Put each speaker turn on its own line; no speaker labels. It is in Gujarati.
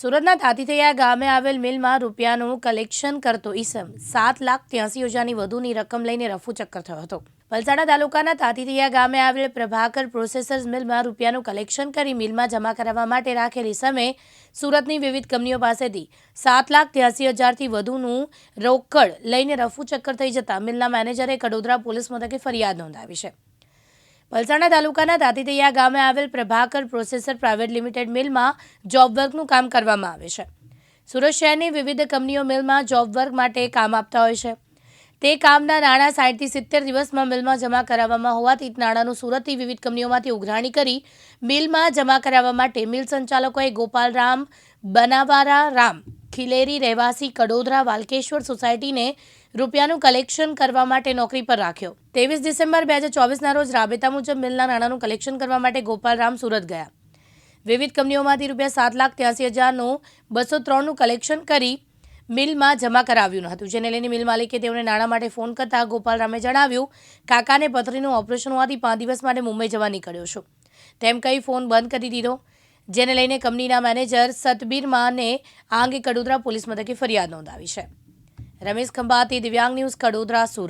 સુરતના તાતીથૈયા ગામે આવેલ મિલમાં રૂપિયાનું કલેક્શન કરતો ઈસમ. સાત લાખ ત્યાસી હજારની વધુની રકમ લઈને રફુ ચક્કર થયો હતો. વલસાડા તાલુકાના તાતીથૈયા ગામે આવેલ પ્રભાકર પ્રોસેસર્સ મિલમાં રૂપિયાનું કલેક્શન કરી મિલમાં જમા કરાવવા માટે રાખેલી સમયે સુરતની વિવિધ કંપનીઓ પાસેથી સાત લાખ ત્યાસી હજારથી વધુનું રોકડ લઈને રફુ ચક્કર થઈ જતા મિલના મેનેજરે કડોદરા પોલીસ મથકે ફરિયાદ નોંધાવી છે. વલસાડના તાલુકાના તાતીતૈયા ગામે આવેલ પ્રભાકર પ્રોસેસર પ્રાઇવેટ લિમિટેડ મિલમાં જોબ વર્કનું કામ કરવામાં આવે છે. સુરત શહેરની વિવિધ કંપનીઓ મિલમાં જોબ વર્ક માટે કામ આપતા હોય છે. તે કામના નાણાં સાઠથી સિત્તેર દિવસમાં મિલમાં જમા કરાવવામાં હોવાથી નાણાંનું સુરતની વિવિધ કંપનીઓમાંથી ઉઘરાણી કરી મિલમાં જમા કરાવવા માટે મિલ સંચાલકોએ ગોપાલરામ બનાવારા રામ ખિલેરી રહેવાસી કડોદરા વાલકેશ્વર સોસાયટીને રૂપિયાનું કલેક્શન કરવા માટે નોકરી પર રાખ્યો. ત્રેવીસ ડિસેમ્બર બે હજાર ચોવીસના રોજ રાબેતા મુજબ મિલના નાણાંનું કલેક્શન કરવા માટે ગોપાલરામ સુરત ગયા. વિવિધ કંપનીઓમાંથી રૂપિયા સાત લાખ ત્યાસી હજારનું બસો ત્રણનું કલેક્શન કરી મિલમાં જમા કરાવ્યું હતું. જેને લઈને મિલ માલિકે તેઓને નાણાં માટે ફોન કરતા ગોપાલરામે જણાવ્યું, કાકાને પથરીનું ઓપરેશન હોવાથી પાંચ દિવસ માટે મુંબઈ જવા નીકળ્યો છું. તેમ કહી ફોન બંધ કરી દીધો. જેને લઈને કંપનીના મેનેજર સતબીર માને આ અંગે કડોદરા પોલીસ મથકે ફરિયાદ નોંધાવી છે. રમેશ ખંભાતી, દિવ્યાંગ ન્યૂઝ, કડોદરા, સુરત.